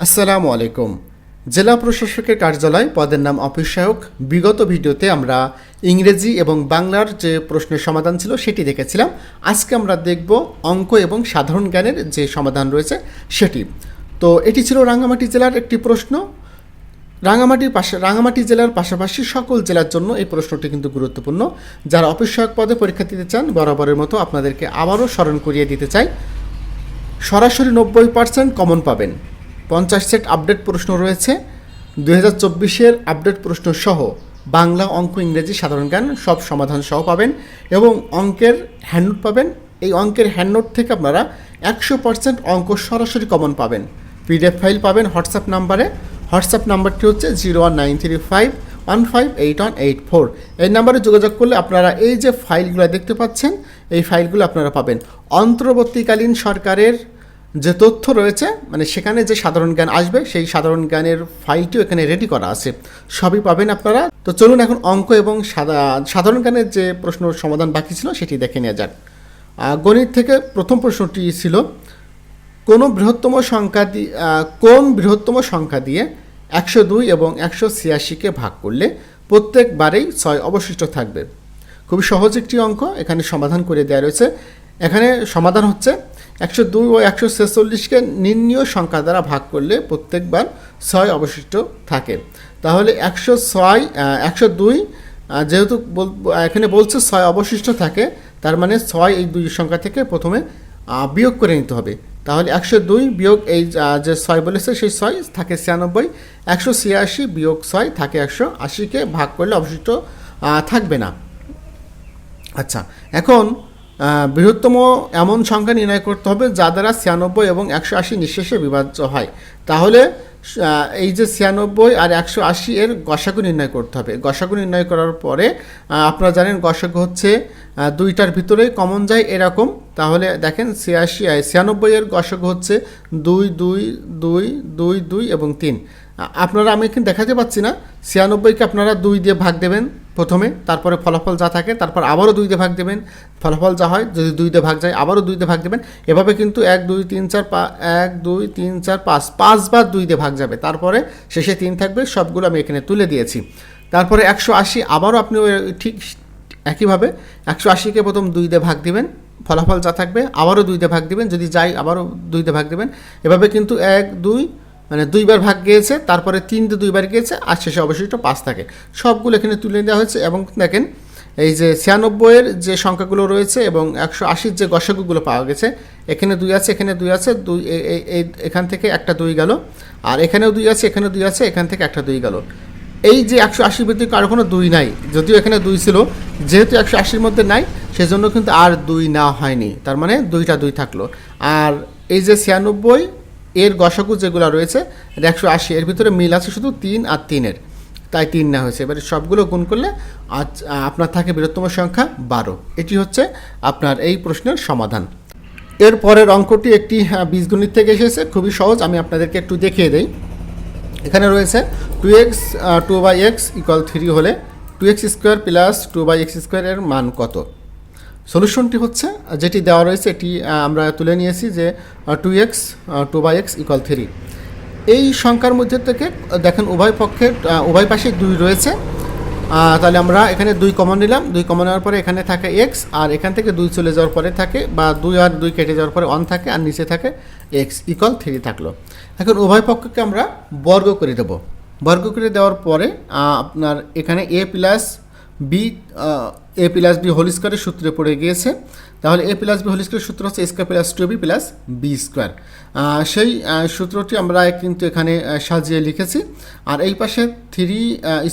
আসসালামু আলাইকুম। জেলা প্রশাসকের কার্যালয় পদের নাম অফিস সহায়ক বিগত ভিডিওতে আমরা ইংরেজি এবং বাংলার যে প্রশ্নের সমাধান ছিল সেটি দেখেছিলাম। আজকে আমরা দেখব অঙ্ক এবং সাধারণ জ্ঞানের যে সমাধান রয়েছে সেটি। তো এটি ছিল রাঙ্গামাটি জেলার একটি প্রশ্ন। রাঙামাটির পাশে রাঙামাটি জেলার পাশাপাশি সকল জেলার জন্য এই প্রশ্নটি কিন্তু গুরুত্বপূর্ণ। যারা সহায়ক পদে পরীক্ষা দিতে চান, বরাবরের মতো আপনাদেরকে আবারও স্মরণ করিয়ে দিতে চাই। সরাসরি নব্বই পার্সেন্ট কমন পাবেন। পঞ্চাশ সেট আপডেট প্রশ্ন রয়েছে। দুই হাজার চব্বিশের আপডেট প্রশ্ন সহ বাংলা অঙ্ক ইংরেজি সাধারণ জ্ঞান সব সমাধান সহ পাবেন এবং অঙ্কের হ্যান্ডনোট পাবেন। এই অঙ্কের হ্যান্ডনোট থেকে আপনারা একশো পার্সেন্ট অঙ্ক সরাসরি কমন পাবেন। পিডিএফ ফাইল পাবেন হোয়াটসঅ্যাপ নাম্বারে। হোয়াটসঅ্যাপ নাম্বারটি হচ্ছে zero one nine three five one five eight one eight four. এই নাম্বারে যোগাযোগ করলে আপনারা এই যে ফাইলগুলো দেখতে পাচ্ছেন, এই ফাইলগুলো আপনারা পাবেন। অন্তর্বর্তীকালীন সরকারের যে তথ্য রয়েছে মানে সেখানে যে সাধারণ জ্ঞান আসবে, সেই সাধারণ জ্ঞানের ফাইলটিও এখানে রেডি করা আছে। সবই পাবেন আপনারা। তো চলুন এখন অঙ্ক এবং সাধারণ জ্ঞানের যে প্রশ্ন সমাধান বাকি ছিল, সেটি দেখে নেওয়া যাক। গণিত থেকে প্রথম প্রশ্নটি ছিল, কোনো বৃহত্তম সংখ্যা দিয়ে কোন বৃহত্তম সংখ্যা দিয়ে একশো দুই এবং একশো ছিয়াশিকে ভাগ করলে প্রত্যেকবারেই ছয় অবশিষ্ট থাকবে? খুবই সহজ একটি অঙ্ক, এখানে সমাধান করে দেওয়া রয়েছে। এখানে সমাধান হচ্ছে একশো দুই ও একশো ছেচল্লিশকে নির্ণীয় সংখ্যা দ্বারা ভাগ করলে প্রত্যেকবার ছয় অবশিষ্ট থাকে। তাহলে একশো ছয় একশো দুই যেহেতু এখানে বলছে ছয় অবশিষ্ট থাকে, তার মানে ছয় এই দুই সংখ্যা থেকে প্রথমে বিয়োগ করে নিতে হবে। তাহলে একশো দুই বিয়োগ এই যে ছয় বলেছে, সেই ছয় থাকে ছিয়ানব্বই, একশো ছিয়াশি বিয়োগ ছয় থাকে একশো আশিকে ভাগ করলে অবশিষ্ট থাকবে না। আচ্ছা এখন বৃহত্তম এমন সংখ্যা নির্ণয় করতে হবে যা দ্বারা ছিয়ানব্বই এবং একশো আশি নিঃশেষে বিভাজ্য হয়। তাহলে এই যে ছিয়ানব্বই আর একশো আশি এর গসাগু নির্ণয় করতে হবে। গসাগু নির্ণয় করার পরে আপনারা জানেন গসাগু হচ্ছে দুইটার ভিতরেই কমন যায় এরকম। তাহলে দেখেন ছিয়াশি ছিয়ানব্বই এর গসাগু হচ্ছে দুই দুই দুই দুই দুই এবং তিন। আপনারা আমি এখানে দেখাতে পাচ্ছি না। ছিয়ানব্বইকে আপনারা দুই দিয়ে ভাগ দেবেন। প্রথমে, তারপরে ফলাফল যা থাকে, তারপর আবারও দুইতে ভাগ দেবেন, ফলাফল যা হয়, যদি দুই দিয়ে ভাগ যায়, আবারও দুই দিয়ে ভাগ দেবেন। এভাবে কিন্তু এক, দুই, তিন, চার, পা, এক, দুই, তিন, চার, পাঁচ, পাঁচবার দুই দিয়ে ভাগ যাবে। তারপরে শেষে তিন থাকবে, সবগুলো আমি এখানে তুলে দিয়েছি। তারপরে একশো আশি, আবারও আপনি ঠিক একইভাবে, একশো আশিকে প্রথম দুইতে ভাগ দিবেন, ফলাফল যা থাকবে, আবারও দুই দিয়ে ভাগ দিবেন, যদি যাই আবারও দুই দিয়ে ভাগ দিবেন। এভাবে কিন্তু এক, দুই মানে দুইবার ভাগ গিয়েছে, তারপরে তিন দিয়ে দুইবার গিয়েছে, আর শেষে অবশিষ্ট পাঁচ থাকে। সবগুলো এখানে তুলে দেওয়া হয়েছে এবং দেখেন, এই যে ছিয়ানব্বইয়ের যে সংখ্যাগুলো রয়েছে এবং একশো আশির যে গসাগুগুলো পাওয়া গেছে, এখানে দুই আছে, এখানে দুই আছে, দুই এই এখান থেকে একটা দুই গেল, আর এখানেও দুই আছে, এখানেও দুই আছে, এখান থেকে একটা দুই গেল। এই যে একশো আশির ভিত্তিক কারও কোনো দুই নাই, যদিও এখানে দুই ছিল, যেহেতু একশো আশির মধ্যে নাই, সেজন্য কিন্তু আর দুই না হয়নি, তার মানে দুইটা দুই থাকল। আর এই যে ছিয়ানব্বই এর গসাগু যেগুলো রয়েছে একশো আশি, এর ভিতরে মিল আছে শুধু তিন আর তিনের। তাই তিন না হয়েছে। এবারে সবগুলো গুণ করলে আপনার থাকে বৃহত্তম সংখ্যা বারো। এটি হচ্ছে আপনার এই প্রশ্নের সমাধান। এর পরের অঙ্কটি একটি বীজগণিত থেকে এসেছে। খুবই সহজ, আমি আপনাদেরকে একটু দেখিয়ে দেই। এখানে রয়েছে two X two by X equal three হলে two X square plus two by X স্কোয়ারের মান কত? সলিউশনটি হচ্ছে, যেটি দেওয়া রয়েছে, এটি আমরা তুলে নিয়েছি যে two X two by X equal three এই সংখ্যার মধ্যে থেকে, দেখেন উভয় পক্ষের উভয় পাশে দুই রয়েছে। তাহলে আমরা এখানে দুই কমন নিলাম। দুই কমন নেওয়ার পরে এখানে থাকে এক্স আর এখান থেকে দুই চলে যাওয়ার পরে থাকে, বা দুই আর দুই কেটে যাওয়ার পরে অন থাকে, আর নিচে থাকে এক্স ইকুয়াল থ্রি থাকল। এখন উভয় পক্ষকে আমরা বর্গ করে দেবো। বর্গ করে দেওয়ার পরে আপনার এখানে A plus B A plus B whole স্কোয়ারের সূত্রে পড়ে গিয়েছে। তাহলে এ প্লাস বি হোল স্কোয়ারের সূত্র হচ্ছে square plus two B plus B square সেই সূত্রটি আমরা কিন্তু এখানে সাজিয়ে লিখেছি। আর এই পাশে থ্রি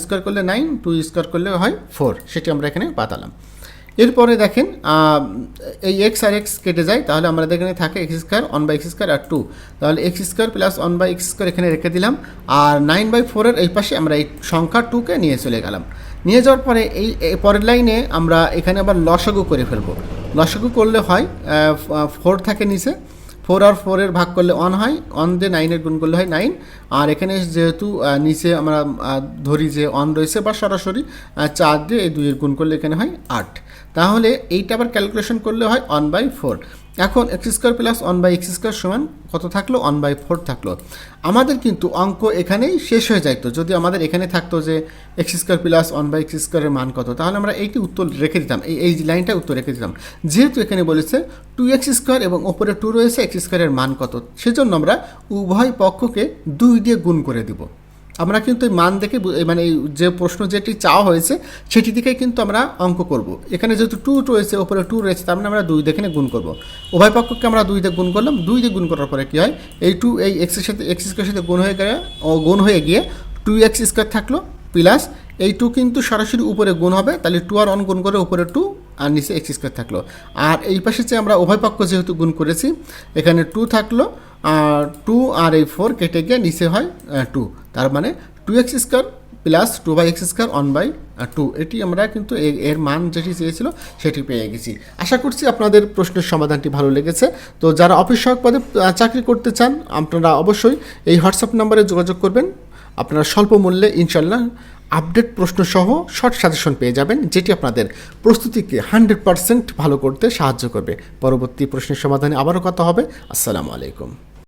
স্কোয়ার করলে নাইন টু স্কোয়ার করলে হয় ফোর সেটি আমরা এখানে বাতালাম এরপরে দেখেন এই এক্স আর এক্স কেটে যায়, তাহলে আমাদের এখানে থাকে X square one by X square R two তাহলে X square plus one by X square এখানে রেখে দিলাম। আর নাইন বাই ফোরের এই পাশে আমরা এই সংখ্যা টুকে নিয়ে চলে গেলাম। নিয়ে যাওয়ার পরে এই পরের লাইনে আমরা এখানে আবার লসাগু করে ফেলব। লসাগু করলে হয় ফোর থাকে নিচে। ফোর আর ফোরের ভাগ করলে অন হয় অন দিয়ে নাইনের গুণ করলে হয় নাইন আর এখানে যেহেতু নিচে আমরা ধরি যে অন রয়েছে বা সরাসরি চার দিয়ে এই দুইয়ের গুণ করলে এখানে হয় আট। তাহলে এইটা আবার ক্যালকুলেশন করলে হয় ওয়ান বাই ফোর এখন X square plus one by X square সমান কত থাকল? ওয়ান বাই ফোর থাকল। আমাদের কিন্তু অঙ্ক এখানেই শেষ হয়ে যাইতো। যদি আমাদের এখানে থাকতো যে X square plus one by X স্কোয়ারের মান কত, তাহলে আমরা এইটি উত্তর রেখে দিতাম। এই এই লাইনটা উত্তর রেখে দিতাম। যেহেতু এখানে বলেছে টু এক্স স্কোয়ার এবং ওপরে টু রয়েছে এক্স স্কোয়ারের মান কত? সেজন্য আমরা উভয় পক্ষকে দুই দিয়ে গুণ করে দিব। আমরা কিন্তু এই মান দেখে মানে যে প্রশ্ন যেটি চাওয়া হয়েছে, সেটি দিকে কিন্তু আমরা অঙ্ক করব। এখানে যেহেতু টু রয়েছে, ওপরে টু রয়েছে, তার মানে আমরা দুই দেখে গুণ করব। উভয় পক্ষকে আমরা দুই দিয়ে গুণ করলাম, দুই দিয়ে গুণ করার পরে কী হয়, এই টু এই এক্সের সাথে এক্স স্কোয়ার সাথে গুণ হয়ে গেলে গুণ হয়ে গিয়ে টু এক্স স্কোয়ার থাকল প্লাস এই টু কিন্তু সরাসরি উপরে গুণ হবে, তাহলে টু আর অন গুণ করে উপরে টু আর নিচে এক্স স্কোয়ার থাকল। আর এই পাশে যে আমরা উভয় পক্ষ যেহেতু গুণ করেছি, এখানে টু থাকল টু আর এই ফোর কেটে গিয়ে নিচে হয় টু তার মানে two X square plus two by X square one by two এটি আমরা কিন্তু এর মান যেটি চেয়েছিল, সেটি পেয়ে গেছি। আশা করছি আপনাদের প্রশ্নের সমাধানটি ভালো লেগেছে। তো যারা অফিস সহায়ক পদে চাকরি করতে চান, আপনারা অবশ্যই এই হোয়াটসঅ্যাপ নম্বরে যোগাযোগ করবেন। আপনারা স্বল্প মূল্যে ইনশাল্লাহ আপডেট প্রশ্ন সহ শর্ট সাজেশন পেয়ে যাবেন, যেটি আপনাদের প্রস্তুতিকে হান্ড্রেড পারসেন্ট ভালো করতে সাহায্য করবে। পরবর্তী প্রশ্নের সমাধানে আবারও কথা হবে। আসসালামু আলাইকুম।